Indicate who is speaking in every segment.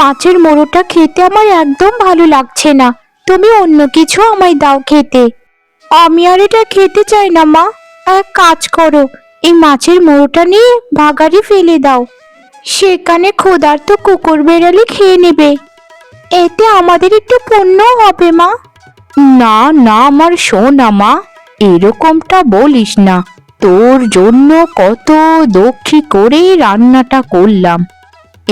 Speaker 1: মাছের মোড়োটা খেতে আমার একদম ভালো লাগছে না। তুমি অন্য কিছু আমায় দাও খেতে। আমি আর এটা খেতে চাই না, মা। এক কাজ করো, এই মাছের মোড়োটা নিয়ে ভাগাড়ি ফেলে দাও। সেখানে ক্ষুধার্ত কুকুর বেড়ালে খেয়ে নেবে। এতে আমাদের একটু পুণ্য হবে, মা। না না, আমার সোনা, মা। এরকমটা বলিস না। তোর জন্য কত দক্ষি করে রান্নাটা করলাম।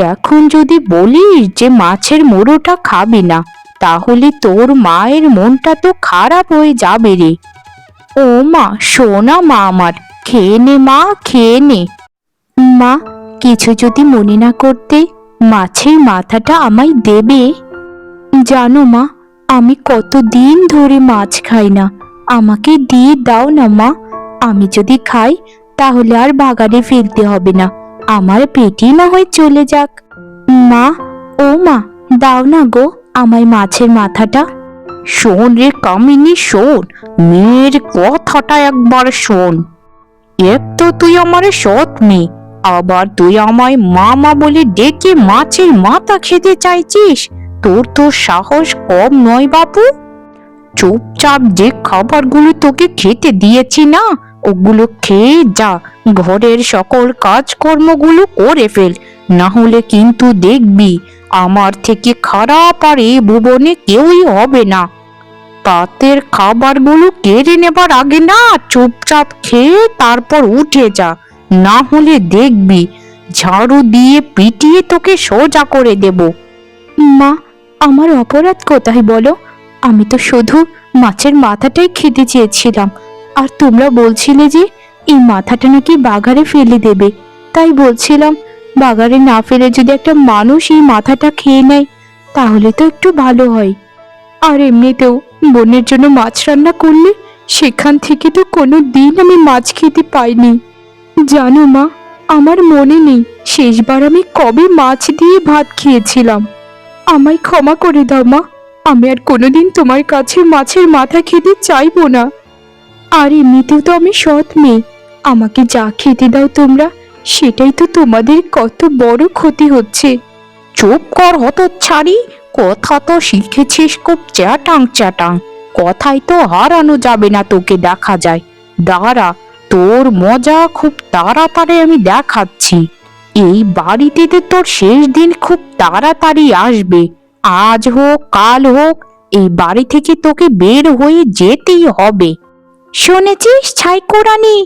Speaker 1: এখন যদি বলিস যে মাছের মোড়োটা খাবি না, তাহলে তোর মায়ের মনটা তো খারাপ হয়ে যাবে রে। ও মা সোনা মা আমার, খেয়ে নে মা, খেয়ে নে। মা, কিছু যদি মনে না করতে মাছের মাথাটা আমায় দেবে? জানো মা, আমি কতদিন ধরে মাছ খাই না, আমাকে দিয়ে দাও না মা, আমি যদি খাই তাহলে আর বাগানে ফেলতে হবে না। আমার পেটই না হয় চলে যাক। মা, ও মা, দাও না গো আমায় মাছের মাথাটা। শোন রে কামিনী, শোন, মেয়ের কথাটা একবার শোন। এক তো তুই আমার সৎ মেয়ে, আবার তুই আমায় মামা বলে ডেকে মাছের মাথা খেতে চাইছিস। তোর তো সাহস কম নয় বাপু। চুপচাপ যে খাবারগুলো তোকে খেতে দিয়েছি না ওগুলো খেয়ে যা, ঘরের সকল কাজকর্মগুলো করে ফেল। না হলে কিন্তু দেখবি, আমার থেকে খারাপ আর এই ভুবনে কেউই হবে না। পাতের খাবারগুলো কেড়ে নেবার আগে না চুপচাপ খেয়ে তারপর উঠে যা। না হলে দেখবি, ঝাড়ু দিয়ে পিটিয়ে তোকে সোজা করে দেব। মা, আমার অপরাধ কোথায় বলো? আমি তো শুধু মাছের মাথাটাই খেতে চেয়েছিলাম। আর তোমরা বলছিলে যে, এই মাথাটা নাকি বাগারে ফেলে দেবে। তাই বলছিলাম, বাগারে না ফেলে যদি একটা মানুষ এই মাথাটা খেয়ে নেয়, তাহলে তো একটু ভালো হয়। আর এমনিতেও বোনের জন্য মাছ রান্না করলে সেখান থেকে তো কোনো দিন আমি মাছ খেতে পাইনি। জানো মা, আমার মনে নেই, শেষবার আমি কবে মাছ দিয়ে ভাত খেয়েছিলাম। আমায় ক্ষমা করে দাও মা, আমি আর কোনোদিন তোমার কাছে মাছের মাথা খেতে চাইব না। আর এমনিতেও তো আমি সৎ মেয়ে। আমাকে যা খেতে দাও তোমরা, সেটাই তো তোমাদের কত বড় ক্ষতি হচ্ছে। চুপ কর হত ছাড়ি কথা তো শিখেছিস খুব চ্যাটাং চ্যাটাং। কথাই তো হারানো যাবে না তোকে দেখা যায়। দাঁড়া, তোর মজা খুব তাড়াতাড়ি আমি দেখাচ্ছি। এই বাড়িতে তো তোর শেষ দিন খুব তাড়াতাড়ি আসবে। আজ হোক, কাল হোক, এই বাড়ি থেকে তোকে বের হয়ে যেতেই হবে। শুনেছিস? ছাই কোরানি,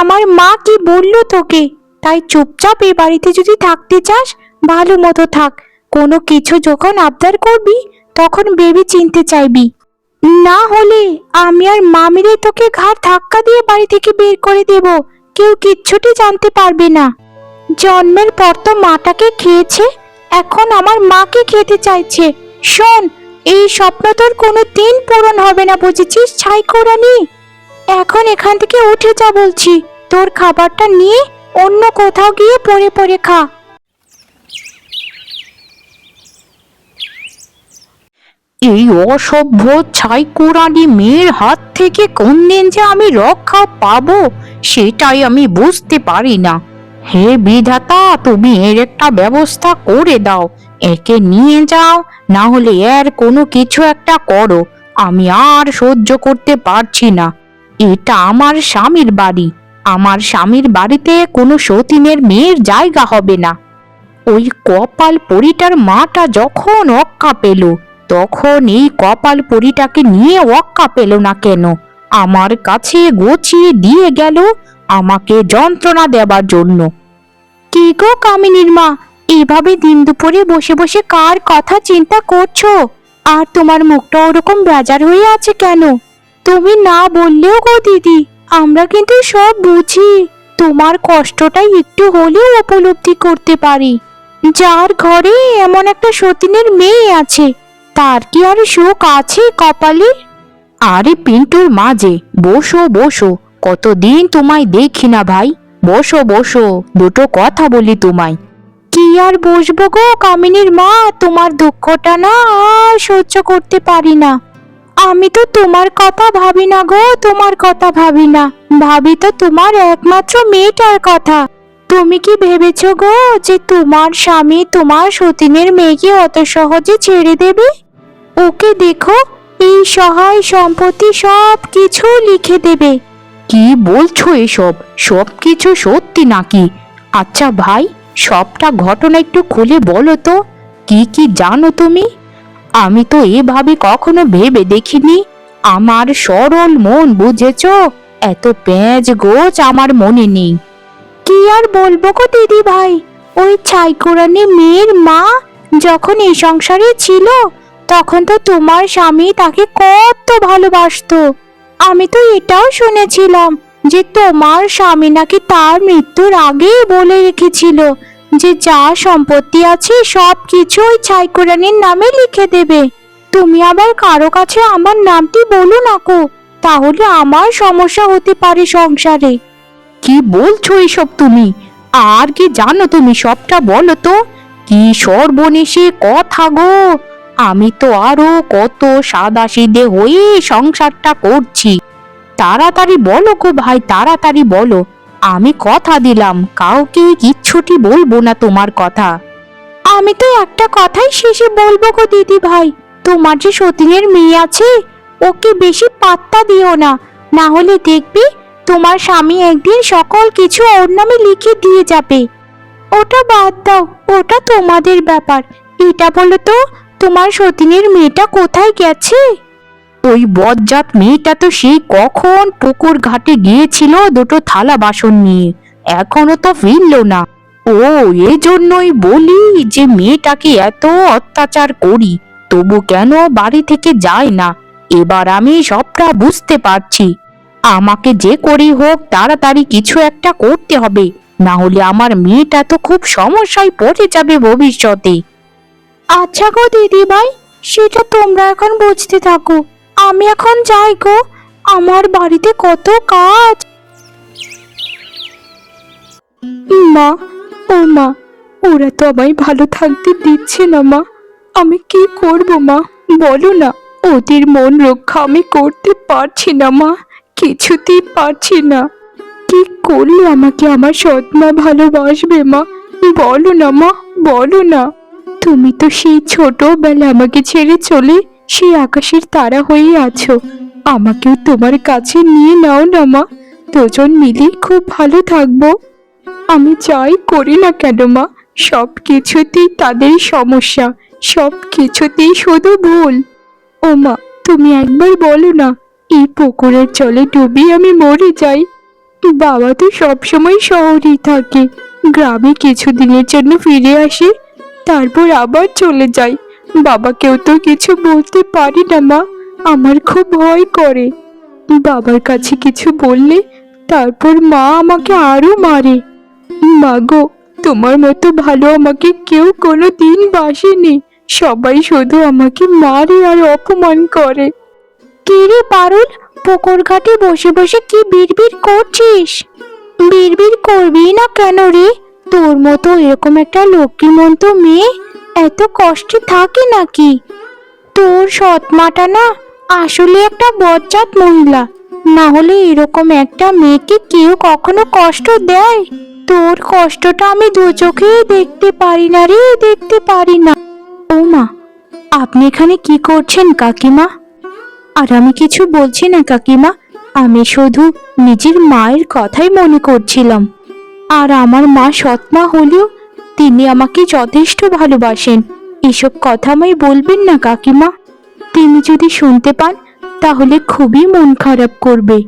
Speaker 1: আমার মা কি বলল তোকে? তাই চুপচাপ এ বাড়িতে যদি থাকতে চাস, ভালো মতো থাক। কোনো কিছু যখন আবদার করবি, তখন বেবি চিনতে চাইবি। না হলে আমি আর মামিরে তোকে ঘাড় ধাক্কা দিয়ে বাড়ি থেকে বের করে দেব। কেউ কিচ্ছুটি জানতে পারবে না। জন্মের পর তো মাটাকে খেয়েছে, এখন আমার মাকে খেতে চাইছে। শোন, এই স্বপ্ন তোর কোনো দিন পূরণ হবে না, বুঝেছিস ছাই কোরানি? এখন এখান থেকে উঠে যা বলছি। তোর খাবারটা নিয়ে অন্য কোথাও গিয়ে পরে পরে খা। এই অসভ্য ছাই কোরআনি মেয়ের হাত থেকে কোন দিন যে আমি রক্ষা পাবো, সেটাই আমি বুঝতে পারি না। হে বিধাতা, তুমি এর একটা ব্যবস্থা করে দাও। একে নিয়ে যাও, না হলে এর কোনো কিছু একটা করো। আমি আর সহ্য করতে পারছি না। এটা আমার স্বামীর বাড়ি। আমার স্বামীর বাড়িতে কোনো সতীনের মেয়ের জায়গা হবে না। ওই কপাল পরিটার মাটা যখন অক্কা পেল, তখন এই কপাল পরিটাকে নিয়ে অক্কা পেল না কেন? আমার কাছে গছিয়ে দিয়ে গেল আমাকে যন্ত্রণা দেবার জন্য। কি গো কামিনীর মা, এভাবে দিন দুপুরে বসে বসে কার কথা চিন্তা করছ? আর তোমার মুখটা ওরকম বেজার হয়ে আছে কেন? তুমি না বললেও গো দিদি, আমরা কিন্তু সব বুঝি। তোমার কষ্টটাই একটু হলেও উপলব্ধি করতে পারি। যার ঘরে এমন একটা সতীনের মেয়ে আছে, তার কি আর শোক আছে কপালে? আরে পিন্টুর মাঝে বসো বসো, কতদিন তোমায় দেখি না ভাই। বসো বসো, দুটো কথা বলি তোমায়। কি আর বসবো গো কামিনীর মা, তোমার দুঃখটা না আর সহ্য করতে পারি না। আমি তো তোমার কথা ভাবি না গো, তোমার কথা ভাবি না। ভাবি তো তোমার একমাত্র মেয়েটার কথা। তুমি কি ভেবেছো গো যে তোমার স্বামী তোমার সতীনের মেয়েকে অত সহজে ছেড়ে দেবে? ওকে দেখো, এই সহায় সম্পত্তি সব কিছু লিখে দেবে। কি বলছো এসব? সব কিছু সত্যি নাকি? আচ্ছা ভাই, সবটা ঘটনা একটু খুলে বলো তো। কি কি জানো তুমি? আমি তো এভাবে কখনো ভেবে দেখিনি। আমার সরল মন, বুঝেছ? এত পেঁয়াজ গোছ আমার মনে নেই। কি আর বলব গো দিদি ভাই? ওই ছাইকোরানি মেয়ের মা যখন এই সংসারে ছিল, তখন তো তোমার স্বামী তাকে কত ভালোবাসতো। আমি তো এটাও শুনেছিলাম যে তোমার স্বামী নাকি তার মৃত্যুর আগেই বলে রেখেছিল যে যা সম্পত্তি আছে সব কিছু ওই ছাইকোরানির নামে লিখে দেবে। তুমি আবার কারও কাছে আমার নামটি বলো না কো, তাহলে আমার সমস্যা হতে পারে সংসারে। কি বলছো এসব তুমি? আর কি জানো তুমি সবটা বলো তো? কি সর্বনেশে কথা গো? আমি তো আরও কত সাদা সিদে হয়ে সংসারটা করছি। তাড়াতাড়ি বলো গো ভাই, তাড়াতাড়ি বলো। আমি কথা দিলাম কাউকে কিচ্ছুটি বলব না তোমার কথা। আমি তো একটা কথাই শেষে বলব গো দিদি ভাই, তোমার যে সতীনের মেয়ে আছে, ওকে বেশি পাত্তা দিও না। না হলে দেখবি তোমার স্বামী একদিন সকল কিছু ওর নামে লিখে দিয়ে যাবে। ওটা বাদ দাও, ওটা তোমাদের ব্যাপার। এটা বলো তো, তোমার সতীনের মেয়েটা কোথায় গেছে? ওই বজ্জাত মেয়েটা তো সেই কখন পুকুর ঘাটে গিয়েছিল দুটো থালা বাসন নিয়ে। এখনও তো ফিরলো না। ও, এজন্যই বলি যে মেয়েটাকে এত অত্যাচার করি, তবু কেন বাড়ি থেকে যায় না? এবার আমি সবটা বুঝতে পারছি। আমাকে যে করি হোক তাড়াতাড়ি কিছু একটা করতে হবে না হলে আমার মেয়েটা তো খুব সমস্যায় পড়ে যাবে ভবিষ্যতে। আচ্ছা গো দিদি ভাই সেটা তোমরা এখন বুঝতে থাকো। আমি এখন যাই গো। আমার বাড়িতে কত কাজ। মা, ও মা, ওরা তো আমায় ভালো থাকতে দিচ্ছে না মা। আমি কি করব মা? বলো না, ওদের মন রক্ষা আমি করতে পারছি না মা। কিছুতেই পারছি না। কি করলে আমাকে আমার সৎ মা ভালোবাসবে মা? বলো না মা, বলো না। তুমি তো সেই ছোটবেলা আমাকে ছেড়ে চলে সেই আকাশের তারা হয়ে আছো। আমাকেও তোমার কাছে নিয়ে নাও না, মা। দুজন মিলে খুব ভালো থাকব। আমি যাই করি না কেন, মা? সব কিছুতেই তাদের সমস্যা, সব কিছুতেই শুধু ভুল। ও মা, তুমি একবার বলো না, এই পুকুরের জলে ডুবি আমি মরে যাই। বাবা তো সবসময় শহরেই থাকে। গ্রামে কিছুদিনের জন্য ফিরে আসে, তারপর আবার চলে যায় বাবাকেও তো কিছু বলতে পারি না, মা। আমার খুব ভয় করে। বাবার কাছে কিছু বললে তারপর মা আমাকে আরও মারে। মা গো, তোমার মতো ভালো আমাকে কেউ কোনো দিন বাসেনি। সবাই শুধু আমাকে মারে আর অপমান করে। কে রে পারুল, পুকুর ঘাটে বসে বসে কি বিড়বিড় করছিস? বিড়বিড় করবি না কেন রে? তোর মতো এরকম একটা লক্ষ্মীমন্ত মেয়ে এত কষ্টে থাকে নাকি? তোর সৎমাটা না আসলে একটা বজ্জাত মহিলা। না হলে এরকম একটা মেয়েকে কেউ কখনো কষ্ট দেয়? তোর কষ্টটা আমি দু চোখেই দেখতে পারি না রে, দেখতে পারি না। ও মা, আপনি এখানে কি করছেন কাকিমা? আর আমি কিছু বলছি না কাকিমা, আমি শুধু নিজের মায়ের কথাই মনে করছিলাম। আর আমার মা সৎমা হলেও তিনি আমাকে যথেষ্ট ভালোবাসেন। এসব কথা আমায় বলবেন না, কাকিমা। তিনি যদি শুনতে পান, তাহলে খুবই মন খারাপ করবে।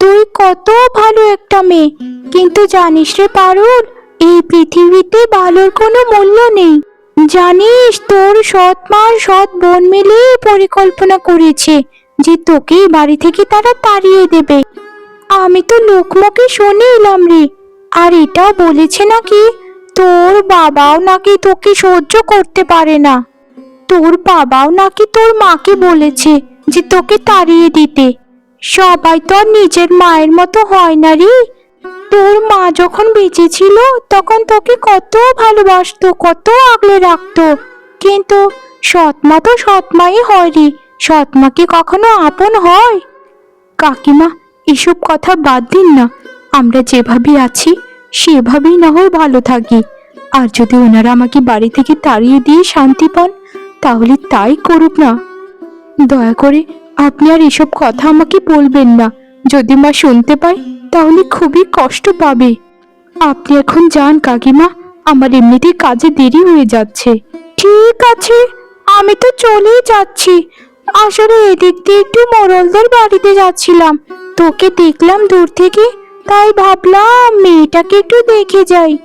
Speaker 1: তুই কত ভালো একটা মেয়ে, কিন্তু জানিস রে পারুল, এই পৃথিবীতে ভালোর কোনো মূল্য নেই। জানিস, তোর সৎ মা সৎ বোন মিলে পরিকল্পনা করেছে যে তোকে বাড়ি থেকে তারা তাড়িয়ে দেবে। আমি তো লোকমুখে শুনে এলাম রে, আর এটাও বলেছে নাকি তোর বাবাও নাকি তোকে সহ্য করতে পারে না। তোর বাবাও নাকি তোর মাকে বলেছে যে তোকে তাড়িয়ে দিতে। সবাই তো আর নিজের মায়ের মতো হয় না রে। তোর মা যখন বেঁচে ছিল, তখন তোকে কত ভালোবাসতো, কত আগলে রাখতো। কিন্তু সৎমা তো সৎমাই হয় রে। সৎমা কি কখনো আপন হয়? কাকিমা, এসব কথা বাদ দিন না। আমরা যেভাবে আছি সেভাবেই না হয় ভালো থাকি। আর যদি ওনারা আমাকে বাড়ি থেকে তাড়িয়ে দিয়ে শান্তি পান, তাহলে তাই করুক না। দয়া করে আপনি আর এসব কথা আমাকে বলবেন না। যদি মা শুনতে পায়, তাহলে খুবই কষ্ট পাবে। আপনি এখন যান কাকিমা, আমার এমনিতেই কাজে দেরি হয়ে যাচ্ছে। ঠিক আছে, আমি তো চলেই যাচ্ছি। আসলে এদিক দিয়ে একটু মোরলদের বাড়িতে যাচ্ছিলাম। তোকে দেখলাম দূর থেকে তাই ভাবলাম মেয়েটাকে একটু দেখে যাই।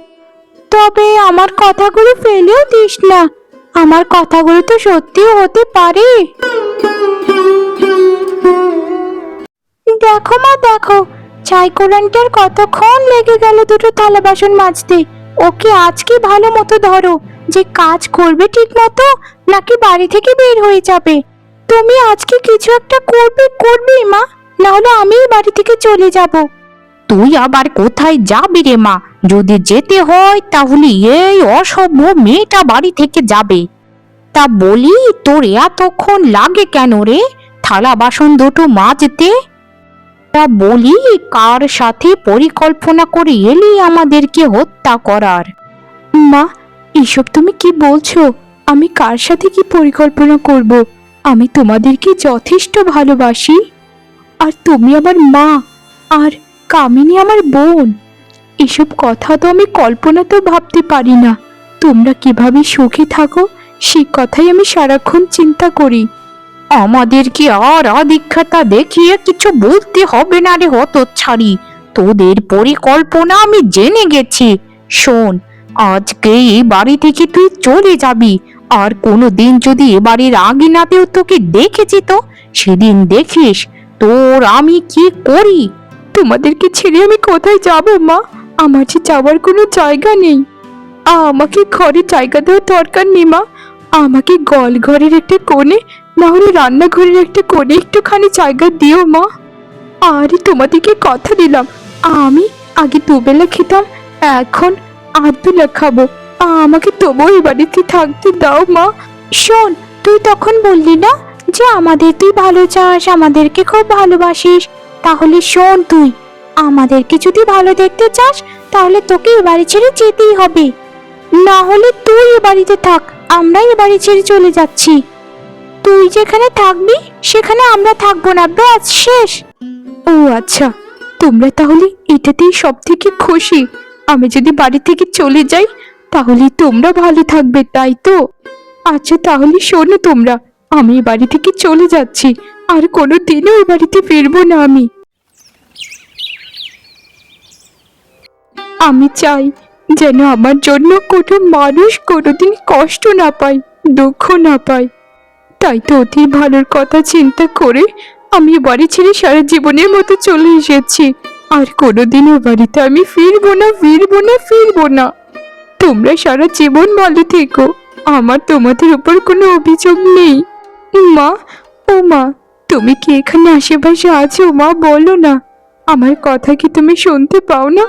Speaker 1: তবে আমার কথাগুলো ফেলেও দিস না। আমার কথাগুলো তো সত্যিও হতে পারে। দেখো মা, দেখো। চাই কোরআনটার কতক্ষণ লেগে গেল দুটো থালা বাসন মাজতে। ওকে আজকে ভালো মতো ধরো? যে কাজ করবে ঠিক মতো, নাকি বাড়ি থেকে বের হয়ে যাবে? তুমি আজকে কিছু একটা করবে, করবেই মা। নাহলে আমি বাড়ি থেকে চলে যাব।
Speaker 2: তুই আবার কোথায় যাবি রে মা? যদি যেতে হয় তাহলে এই অসভ্য মেয়েটা বাড়ি থেকে যাবে। তা বলি তোর এতক্ষণ লাগে কেন রে? থালা বাসন দুটো মাজতে? তা বলি কার সাথে পরিকল্পনা করে এলি আমাদেরকে হত্যা করার?
Speaker 1: মা, এসব তুমি কি বলছো? আমি কার সাথে কি পরিকল্পনা করব? আমি তোমাদেরকে যথেষ্ট ভালোবাসি। আর তুমি আমার মা। আর কামিনী আমার বোন। এসব কথা তো আমি কল্পনাতেও ভাবতে পারি না। তোমরা কীভাবে সুখে থাকো, সে কথাই আমি সারাক্ষণ চিন্তা করি।
Speaker 2: আমাদেরকে আর আদিক্ষাতা দেখিয়ে কিছু বলতে হবে না রে হত ছাড়ি তোদের পরিকল্পনা আমি জেনে গেছি। শোন, আজকে এই বাড়ি থেকে তুই চলে যাবি। আর কোনো দিন যদি এ বাড়ির আগিনাতেও তোকে দেখেছি তো, সেদিন দেখিস তোর আমি কি করি।
Speaker 1: তোমাদেরকে ছেড়ে আমি কোথায় যাব, মা? আমার যে যাওয়ার কোনো জায়গা নেই। আমাকে ঘরে জায়গা দেওয়ার দরকার নেই, মা। আমাকে গল ঘরের একটা কোণে, না হলে রান্নাঘরের একটা কোণে একটুখানি জায়গা দিও, মা। আরে, তোমাদেরকে কথা দিলাম। আমি আগে দুবেলা খেতাম, এখন আধবেলা খাব। আমাকে তবুও এই বাড়িতে থাকতে দাও, মা। শোন, তুই তখন বললি না যে আমাদের তুই ভালো চাস, আমাদেরকে খুব ভালোবাসিস। তাহলে শোন তুই। আমাদেরকে যদি ভালো দেখতে চাস, তাহলে তোকে এ বাড়ি ছেড়ে যেতেই হবে। না হলে তুই এ বাড়িতে থাক আমরা এ বাড়ি ছেড়ে চলে যাচ্ছি। তুই যেখানে থাকবি, সেখানে আমরা থাকব না, ব্যাস, শেষ। ও আচ্ছা তোমরা তাহলে এটাতেই সব থেকে খুশি। আমি যদি বাড়ি থেকে চলে যাই, তাহলে তোমরা ভালো থাকবে, তাই তো? আচ্ছা তাহলে শোনো তোমরা, আমি এ বাড়ি থেকে চলে যাচ্ছি, আর কোনো দিনও এ বাড়িতে ফিরবো না আমি। আমি চাই যেন আমার জন্য কোনো মানুষ কোনোদিন কষ্ট না পায়, দুঃখ না পায়। তাই তো অতি ভালোর কথা চিন্তা করে আমি বাড়ি ছেড়ে সারা জীবনের মতো চলে এসেছি। আর কোনোদিন ও বাড়িতে আমি ফিরবো না ফিরবো না ফিরবো না। তোমরা সারা জীবন ভালো থেকো। আমার তোমাদের উপর কোনো অভিযোগ নেই। মা, ও মা, তুমি কি এখানে আশেপাশে আছো? মা, বলো না। আমার কথা কি তুমি শুনতে পাও না?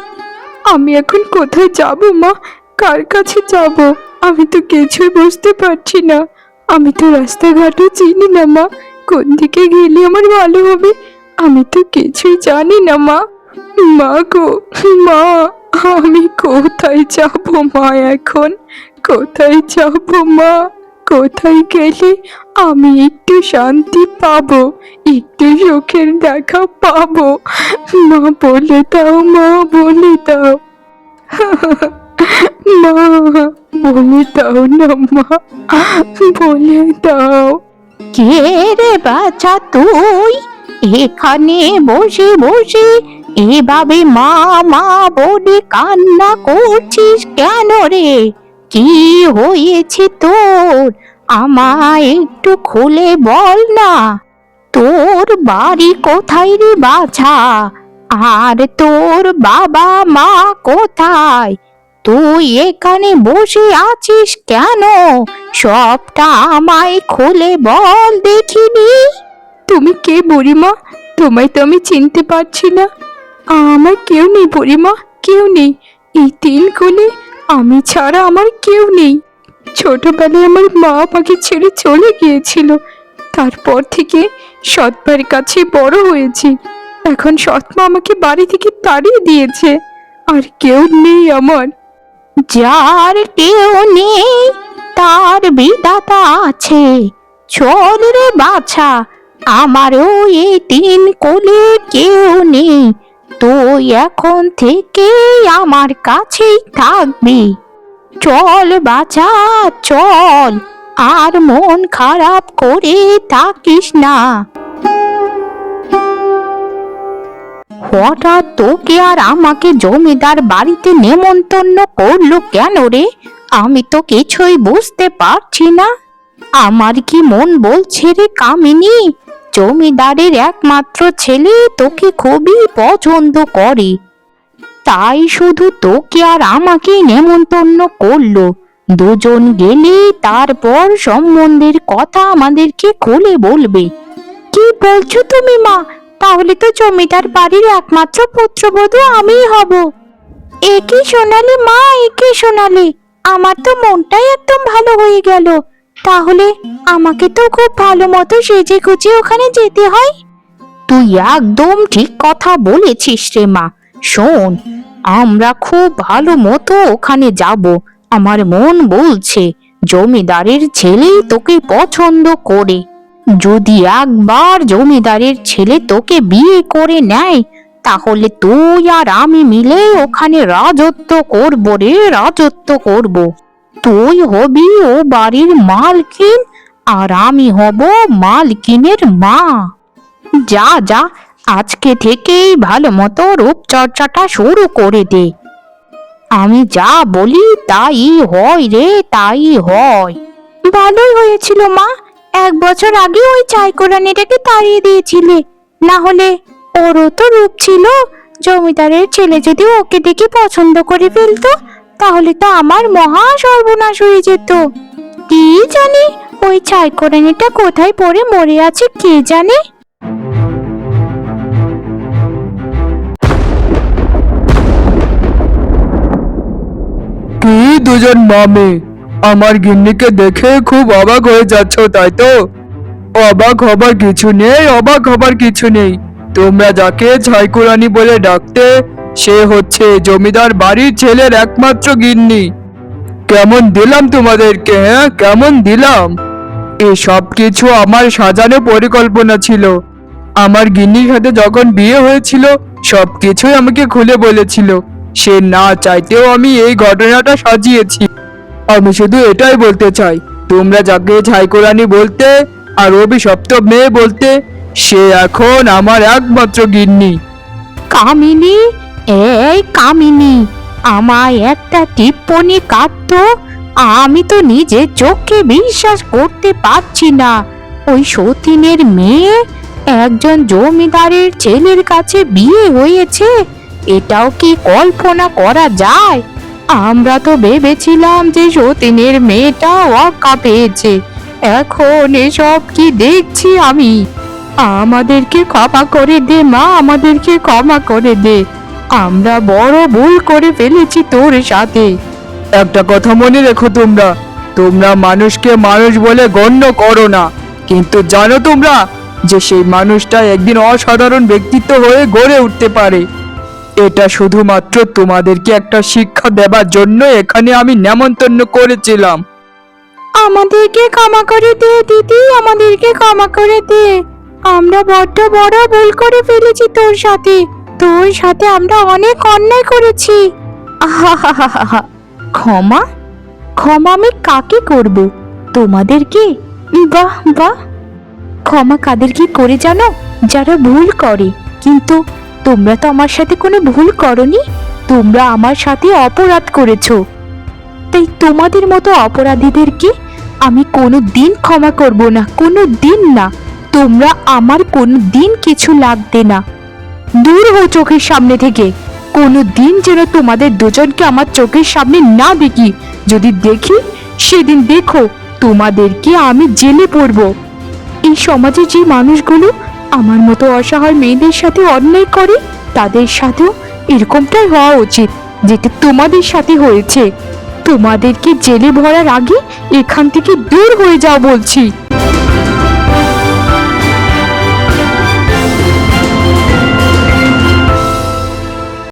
Speaker 1: আমি এখন কোথায় যাব, মা? কার কাছে যাব? আমি তো কিছুই বুঝতে পারছি না। আমি তো রাস্তাঘাটও চিনি না, মা। কোন দিকে গেলে আমার ভালো হবে? আমি তো কিছুই জানি না, মা। মা গো, মা, আমি কোথায় যাব, মা, এখন? কোথায় যাব, মা? কোথায় গেলে আমি একটু শান্তি পাবো, একটু সুখের দেখা পাবো? মা, বলে দাও, মা, বলে দাও। মা, বলে দাও না, মা, বলে দাও।
Speaker 2: কে রে বাচ্চা তুই? এখানে বসে বসে এভাবে মা মা বলে কান্না করছিস কেন রে? কি হয়েছে তোর? আমায় একটু খুলে বল না। তোর বাড়ি কোথায় রে বাছা? আর তোর বাবা মা কোথায়? তুই এখানে বসে আছিস কেন? সবটা আমায় খুলে বল দেখিনি।
Speaker 1: তুমি কে বুড়িমা? তোমায় তো আমি চিনতে পারছি না। আমার কেউ নেই বুড়িমা, কেউ নেই। এই তিন কোলে আমি ছাড়া আমার কেউ নেই। ছোটবেলায় আমার মা আমাকে ছেড়ে চলে গিয়েছিল। তারপর থেকে সৎমার কাছে বড় হয়েছি। এখন সৎমা আমাকে বাড়ি থেকে তাড়িয়ে দিয়েছে।
Speaker 2: আর কেউ নেই আমার।
Speaker 1: যার কেউ নেই, তার বিদাতা আছে। চল রে বাছা, আমারও এই তিন কোলে কেউ নেই। তুই এখন থেকে আমার কাছেই থাকবি। চল বাছা, চল, আর মন খারাপ করে থাকিস না। হঠাৎ তোকে আর আমাকে জমিদার বাড়িতে নেমন্তন্ন করল কেন রে? আমি তো কিছুই বুঝতে পারছি না। আমার কি মন বলছে রে কামিনী? জমিদারের একমাত্র ছেলে তোকে খুবই পছন্দ করে। তাই শুধু তোকে আর আমাকে নেমন্তন্ন করল। দুজন গেলে তারপর সম্বন্ধের কথা আমাদেরকে খুলে বলবে। কি বলছো তুমি, মা? তাহলে তো জমিদার বাড়ির একমাত্র পুত্রবধূ আমিই হব। একে শোনালে মা? একে শোনালে আমার তো মনটাই একদম ভালো হয়ে গেল। তাহলে আমাকে তো খুব ভালো মতো সেজে গুজে ওখানে যেতে হয়। তুই একদম ঠিক কথা বলেছিস রে মা। শোন, আমরা খুব ভালো মতো ওখানে যাব। আমার মন বলছে জমিদারের ছেলেই তোকে পছন্দ করে। যদি একবার জমিদারের ছেলে তোকে বিয়ে করে নেয়, তাহলে তুই আর আমি মিলে ওখানে রাজত্ব করব রে, রাজত্ব করব। তুই হবি ও বাড়ির মালকিন আর আমি হব মালকিনের মা। যা যা, আজকে থেকেই ভালো মতো রূপচর্চাটা শুরু করে দে। আমি যা বলি তাই হয় রে, তাই হয়। ভালোই হয়েছিল মা। এক বছর আগে ওই চাই কোরআনিটাকে তাড়িয়ে দিয়েছিলে। না হলে ওরও তো রূপ ছিল। জমিদারের ছেলে যদি ওকে দেখে পছন্দ করে ফেলতো তাহলে তো আমার মহা সর্বনাশ হয়ে যেত। কি জানি? ওই ছাই কোরআনিটা কোথায় পড়ে মরে আছে কে জানে?
Speaker 3: কি দুজন মামে? আমার গিন্নিকে দেখে খুব অবাক হয়ে যাচ্ছ, তাই তো? অবাক হবার কিছু নেই, অবাক হবার কিছু নেই। তোমরা যাকে ছাইকুরানি বলে ডাকতে সে হচ্ছে জমিদার বাড়ির ছেলের একমাত্র গিন্নি। কেমন দিলাম তোমাদেরকে হ্যাঁ? কেমন দিলাম? এ সব কিছু আমার সাজানো পরিকল্পনা ছিল। আমার গিন্নির সাথে যখন বিয়ে হয়েছিল, সব কিছুই আমাকে খুলে বলেছিল। সে না চাইতেও আমি এই ঘটনাটা সাজিয়েছি। আমি শুধু এটাই বলতে চাই, তোমরা যাকে ছাইকোরানি বলতে আর অভিশপ্ত মেয়ে বলতে, সে এখন আমার একমাত্র গিন্নি।
Speaker 1: কামিনী? এই কামিনী, আমায় একটা টিপ্পনি কাটতো। আমি তো নিজের চোখে বিশ্বাস করতে পারছি না। ওই সতীনের মেয়ে একজন জমিদারের ছেলের কাছে বিয়ে হয়েছে। এটাও কি কল্পনা করা যায়? আমরা তো ভেবেছিলাম যে সতীনের মেয়েটা অক্কা পেয়েছে। এখন এসব কি দেখছি আমি? আমাদেরকে ক্ষমা করে দে, মা, আমাদেরকে ক্ষমা করে দে। আমরা বড় ভুল করে ফেলেছি তোর সাথে।
Speaker 3: একটা কথা মনে রেখো তোমরা। তোমরা মানুষকে মানুষ বলে গণ্য করো না। কিন্তু জানো তোমরা যে সেই মানুষটা একদিন অসাধারণ ব্যক্তিত্ব হয়ে গড়ে উঠতে পারে। এটা শুধুমাত্র তোমাদেরকে একটা শিক্ষা দেবার জন্য এখানে আমি নেমন্তন্ন করেছিলাম।
Speaker 1: আমাদেরকে ক্ষমা করে দে, দিদি, আমাদেরকে ক্ষমা করে দে। আমরা বড্ড বড় ভুল করে ফেলেছি তোর সাথে। তোর সাথে আমরা অনেক অন্যায় করেছি। ক্ষমা? ক্ষমা আমি কাকে করব? তোমাদেরকে বাহ বাহ। ক্ষমা কাদেরকে করে জানো? যারা ভুল করে। কিন্তু তোমরা তো আমার সাথে কোনো ভুল করনি। তোমরা আমার সাথে অপরাধ করেছ। তাই তোমাদের মতো অপরাধীদেরকে আমি কোনো দিন ক্ষমা করব না, কোনো দিন না। তোমরা আমার কোনো দিন কিছু লাগবে না। দূর হও চোখের সামনে থেকে। কোনো দিন যেন তোমাদের দুজনকে আমার চোখের সামনে না দেখি। যদি দেখি, সেদিন দেখো, তোমাদেরকে আমি জেলে পড়ব। এই সমাজে যে মানুষগুলো আমার মতো অসহায় মেয়েদের সাথে অন্যায় করে, তাদের সাথেও এরকমটাই হওয়া উচিত, যেটা তোমাদের সাথে হয়েছে। তোমাদেরকে জেলে ভরার আগে এখান থেকে দূর হয়ে যাও বলছি।